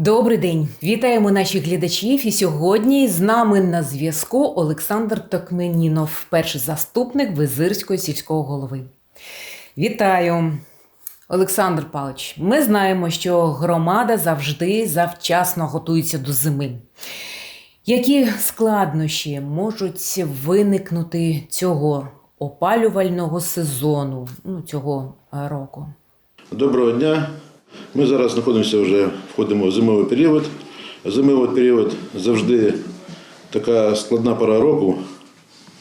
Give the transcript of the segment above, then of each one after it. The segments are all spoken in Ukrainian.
Добрий день, вітаємо наших глядачів. І сьогодні з нами на зв'язку Олександр Токменінов, перший заступник Визирського сільського голови. Вітаю, Олександр Павлович. Ми знаємо, що громада завжди завчасно готується до зими. Які складнощі можуть виникнути цього опалювального сезону, ну, цього року? Доброго дня. Ми зараз знаходимося вже, входимо в зимовий період. Зимовий період завжди така складна пора року,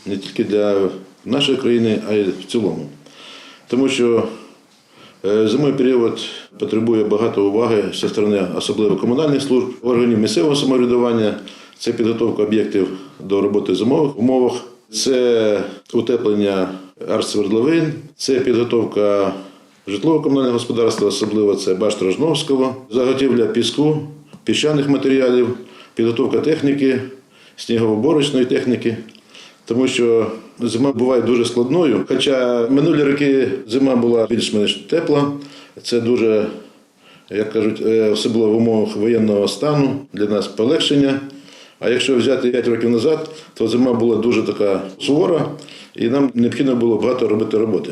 не тільки для нашої країни, а й в цілому. Тому що е, зимовий період потребує багато уваги зі сторони особливо комунальних служб, органів місцевого самоврядування. Це підготовка об'єктів до роботи в зимових умовах, це утеплення арт-свердловин, це підготовка житлово-комунального господарства, особливо це башт Рожновського, заготівля піску, піщаних матеріалів, підготовка техніки, сніговоборочної техніки. Тому що зима буває дуже складною. Хоча минулі роки зима була більш-менш тепла, це дуже, як кажуть, е, особливо в умовах воєнного стану для нас полегшення. А якщо взяти 5 років назад, то зима була дуже така сувора, і нам необхідно було багато робити роботи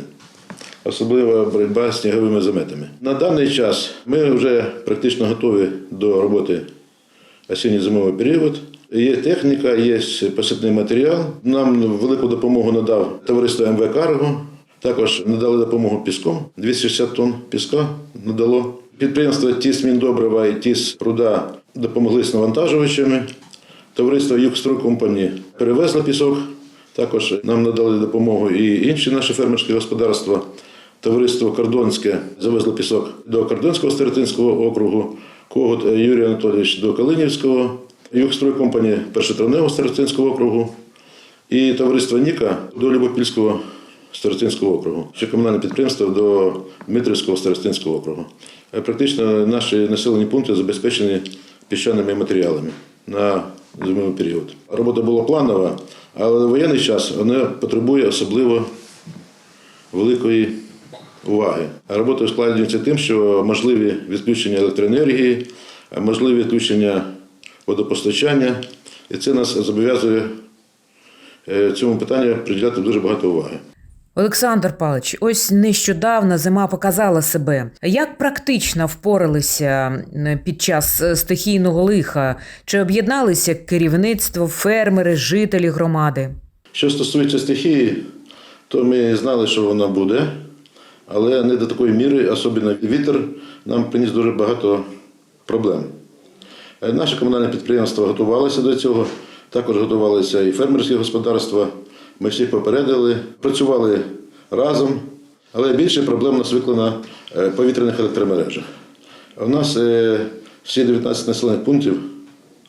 особливо боротьба з сніговими заметами. На даний час ми вже практично готові до роботи осінньо-зимовий період. Є техніка, є посипний матеріал. Нам велику допомогу надав товариство МВ Карго. Також надали допомогу піском. 260 тонн піска надало. Підприємство Тіс Міндобрива і Тіс Пруда допомогли з навантажувачами. Товариство Югстрой Компані перевезло пісок. Також нам надали допомогу і інші наші фермерські господарства. Товариство Кордонське завезло пісок до Кордонського Старотинського округу, Когут Юрій Анатолійович до Калинівського, Югстрой Компані Першотравневого Старотинського округу і товариство Ніка до Любопільського Старостинського округу, ще комунальне підприємство до Дмитрівського Старостинського округу. Е, Практично наші населені пункти забезпечені піщаними матеріалами на зимовий період. Робота була планова, але воєнний час вона потребує особливо великої уваги. Робота ускладнюється тим, що можливі відключення електроенергії, можливі відключення водопостачання, і це нас зобов'язує е, цьому питанню приділяти дуже багато уваги. Олександр Павлович, ось нещодавно зима показала себе. Як практично впоралися е, під час е, стихійного лиха? Чи об'єдналися керівництво, фермери, жителі громади? Що стосується стихії, то ми знали, що вона буде, але не до такої міри, особливо вітер, нам приніс дуже багато проблем. Е, Наше комунальне підприємство готувалося до цього, також готувалися і фермерські господарства. Ми всіх попередили, працювали разом, але більше проблем нас виникли на е, повітряних електромережах. У нас е, всі 19 населених пунктів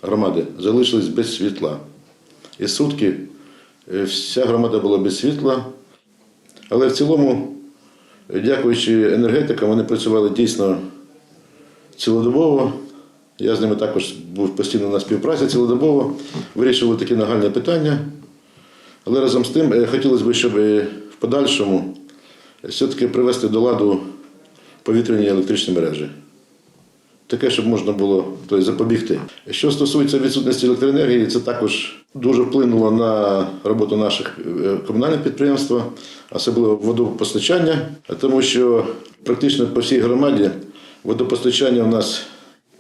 громади залишились без світла. І сутки вся громада була без світла. Але в цілому, дякуючи енергетикам, вони працювали дійсно цілодобово. Я з ними також був постійно на співпраці цілодобово, вирішував такі нагальні питання. Але разом з тим е, хотілося б, щоб е, в подальшому все-таки привести до ладу повітряні електричні мережі. Таке, щоб можна було тобто, запобігти. Що стосується відсутності електроенергії, це також дуже вплинуло на роботу наших е, комунальних підприємств, особливо водопостачання, тому що практично по всій громаді водопостачання у нас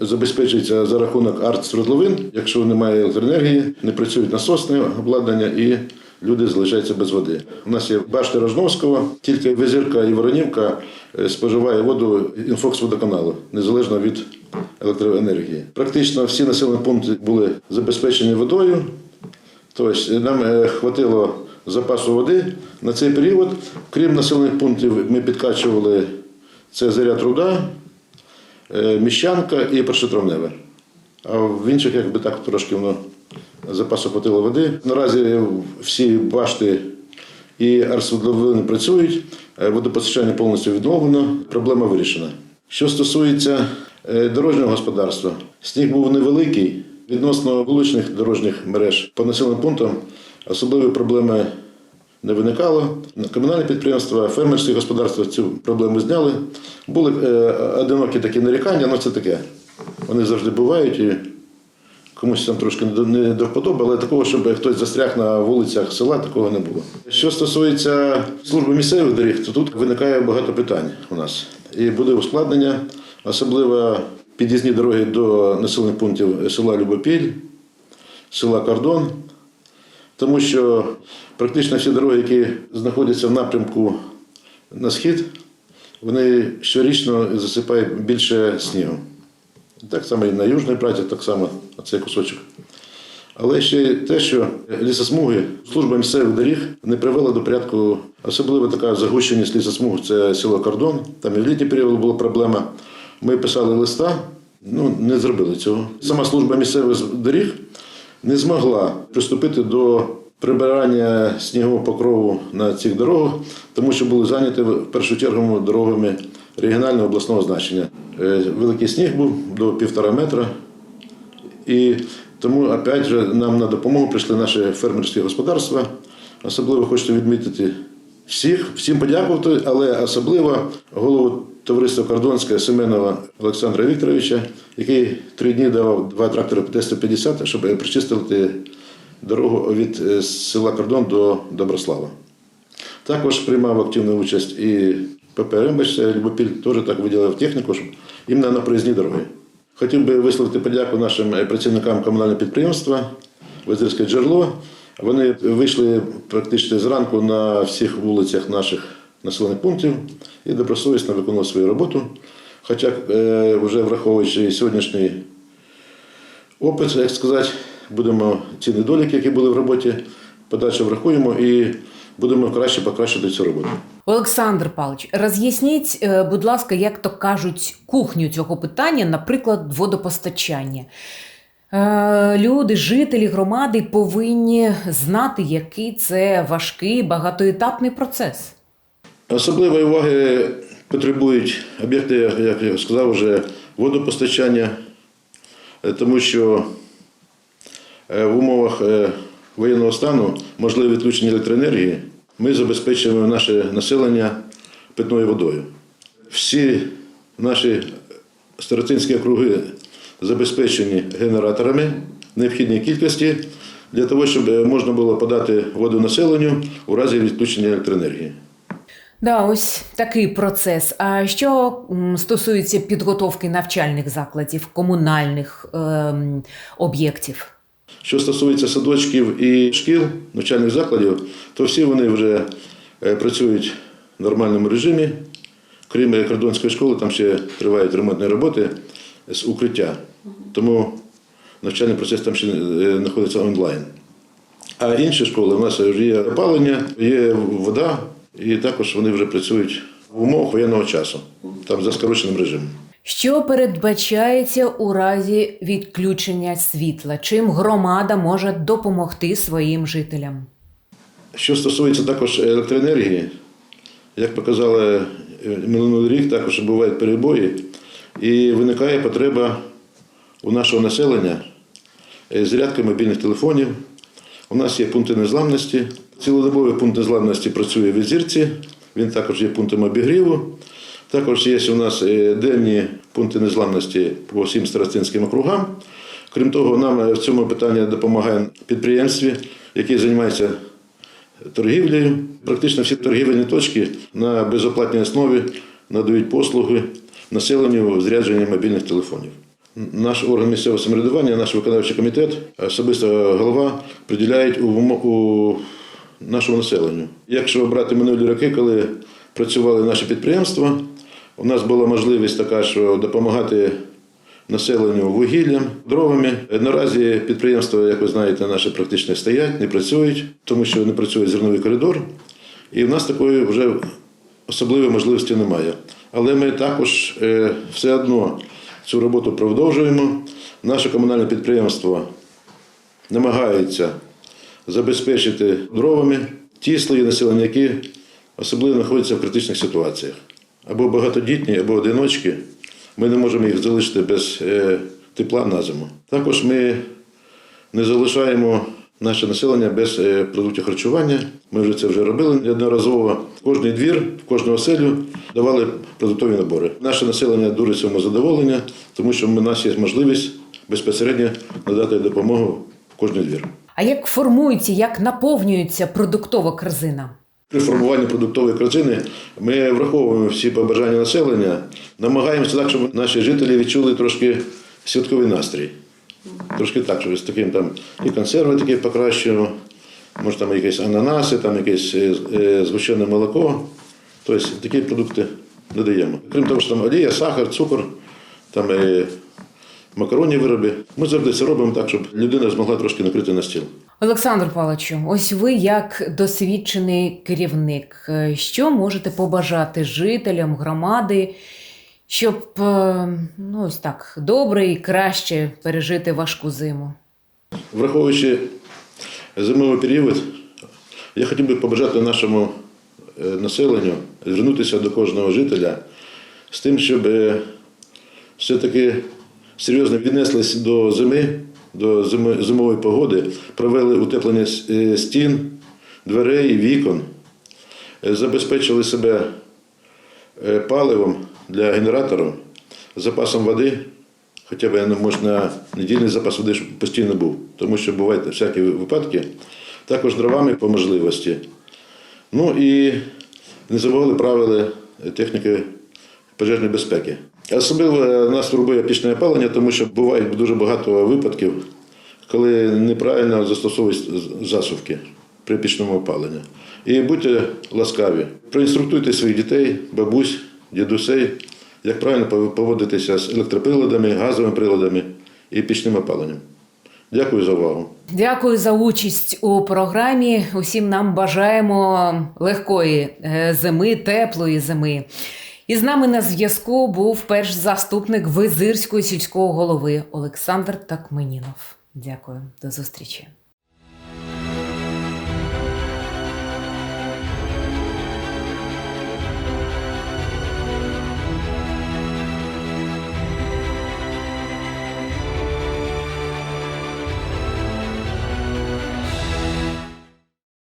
забезпечується за рахунок арт-свердловин. Якщо немає електроенергії, не працюють насосне обладнання і люди залишаються без води. У нас є башта Рожновського, тільки Визирка і Воронівка е, споживає воду інфокс водоканалу, незалежно від електроенергії. Практично всі населені пункти були забезпечені водою. Тобто нам е, хватило запасу води на цей період. Крім населених пунктів, ми підкачували це заря труда, е, міщанка і першотравневе. А в інших, якби так трошки воно запасу хватило води. Наразі всі башти і арсводловини працюють, е, водопостачання повністю відновлено, проблема вирішена. Що стосується е, дорожнього господарства, сніг був невеликий. Відносно вуличних дорожніх мереж по населеним пунктам особливі проблеми не виникало. Комунальні підприємства, фермерські господарства цю проблему зняли. Були е, одинокі такі нарікання, але це таке. Вони завжди бувають і комусь там трошки не до- але такого, щоб хтось застряг на вулицях села, такого не було. Що стосується служби місцевих доріг, то тут виникає багато питань у нас. І буде ускладнення, особливо під'їзні дороги до населених пунктів села Любопіль, села Кордон, тому що практично всі дороги, які знаходяться в напрямку на схід, вони щорічно засипають більше снігу. Так само і на Южній праті, так само цей кусочок. Але ще те, що лісосмуги, служба місцевих доріг не привела до порядку, особливо така загущеність лісосмуг, це село Кордон. Там і в літній період була проблема. Ми писали листа, ну не зробили цього. Сама служба місцевих доріг не змогла приступити до прибирання снігового покрову на цих дорогах, тому що були зайняті в першу чергу дорогами регіонального обласного значення. Е, Великий сніг був до півтора метра. І тому, опять же, нам на допомогу прийшли наші фермерські господарства. Особливо хочу відмітити всіх, всім подякувати, але особливо голову товариства Кордонське Семенова Олександра Вікторовича, який три дні давав два трактори Т-150, щоб причистити дорогу від е, села Кордон до Доброслава. Також приймав активну участь і ПП «Рембач», Любопіль теж так виділив техніку, щоб іменно на проїзні дороги. Хотів би висловити подяку нашим е, працівникам комунального підприємства Визирське джерело. Вони вийшли практично зранку на всіх вулицях наших населених пунктів і добросовісно виконували свою роботу. Хоча, вже враховуючи сьогоднішній опит, як сказати, будемо ці недоліки, які були в роботі, подальше врахуємо і будемо краще покращити цю роботу. Олександр Павлович, роз'ясніть, е, будь ласка, як то кажуть, кухню цього питання, наприклад, водопостачання. Е, Люди, жителі громади повинні знати, який це важкий багатоетапний процес. Особливої уваги потребують об'єкти, як я сказав, вже водопостачання, е, тому що в умовах воєнного стану можливе відключення електроенергії, ми забезпечуємо наше населення питною водою. Всі наші старостинські округи забезпечені генераторами необхідній кількості для того, щоб е, можна було подати воду населенню у разі відключення електроенергії. Да, ось такий процес. А що стосується підготовки навчальних закладів, комунальних ем, об'єктів? Що стосується садочків і шкіл, навчальних закладів, то всі вони вже е, працюють в нормальному режимі. Крім кордонської школи, там ще тривають ремонтні роботи з укриття. Тому навчальний процес там ще е, знаходиться онлайн. А інші школи у нас вже є опалення, є вода, і також вони вже працюють в умовах воєнного часу, там за скороченим режимом. Що передбачається у разі відключення світла? Чим громада може допомогти своїм жителям? Що стосується також електроенергії, як показали е, минулий рік, також бувають перебої, і виникає потреба у нашого населення е, зарядки мобільних телефонів. У нас є пункти незламності. Цілодобовий пункт незламності працює в Ізірці, він також є пунктом обігріву. Також є у нас е, денні пункти незламності по всім старостинським округам. Крім того, нам е, в цьому питанні допомагає підприємстві, які займаються торгівлею. Практично всі торгівельні точки на безоплатній основі надають послуги населенню зрядження мобільних телефонів. Наш орган місцевого самоврядування, наш виконавчий комітет, особисто голова приділяють у нашому населенню. Якщо брати минулі роки, коли працювали наші підприємства, у нас була можливість така, що допомагати населенню вугіллям, дровами. Наразі підприємства, як ви знаєте, наші практично стоять, не працюють, тому що не працює зерновий коридор. І в нас такої вже особливої можливості немає. Але ми також е, все одно цю роботу продовжуємо. Наше комунальне підприємство намагається забезпечити дровами ті слої населення, які особливо знаходяться в критичних ситуаціях. Або багатодітні, або одиночки. Ми не можемо їх залишити без е, тепла на зиму. Також ми не залишаємо наше населення без е, продуктів харчування. Ми вже це вже робили неодноразово. Кожний двір, в кожну оселю давали продуктові набори. Наше населення дуже цьому задоволення, тому що у нас є можливість безпосередньо надати допомогу в кожний двір. А як формується, як наповнюється продуктова корзина? При формуванні продуктової корзини ми враховуємо всі побажання населення, намагаємося так, щоб наші жителі відчули трошки святковий настрій. Трошки так, щоб з таким там і консерви такі покращуємо, може там якісь ананаси, там якесь е, е, згущене молоко. Тобто такі продукти додаємо. Крім того, що там олія, сахар, цукор, там е, макаронні вироби. Ми завжди це робимо так, щоб людина змогла трошки накрити на стіл. Олександр Павловичу, ось ви як досвідчений керівник, е, що можете побажати жителям громади, щоб е, ну, ось так добре і краще пережити важку зиму? Враховуючи зимовий період, я хотів би побажати нашому е, населенню звернутися до кожного жителя з тим, щоб все-таки серйозно віднеслись до зими, до зимової погоди, провели утеплення е, стін, дверей, вікон, е, забезпечили себе е, паливом для генераторів, запасом води, хоча б ну, може, на недільний запас води, щоб постійно був, тому що бувають всякі випадки, також дровами по можливості. Ну і не забували правила техніки пожежної безпеки. Особливо е, нас турбує пічне опалення, тому що буває дуже багато випадків, коли неправильно застосовують засувки при пічному опаленні. І будьте ласкаві, проінструктуйте своїх дітей, бабусь, дідусей, як правильно поводитися з електроприладами, газовими приладами і пічним опаленням. Дякую за увагу. Дякую за участь у програмі. Усім нам бажаємо легкої е, зими, теплої зими. І з нами на зв'язку був перш заступник Визирського сільського голови Олександр Такменінов. Дякую, до зустрічі.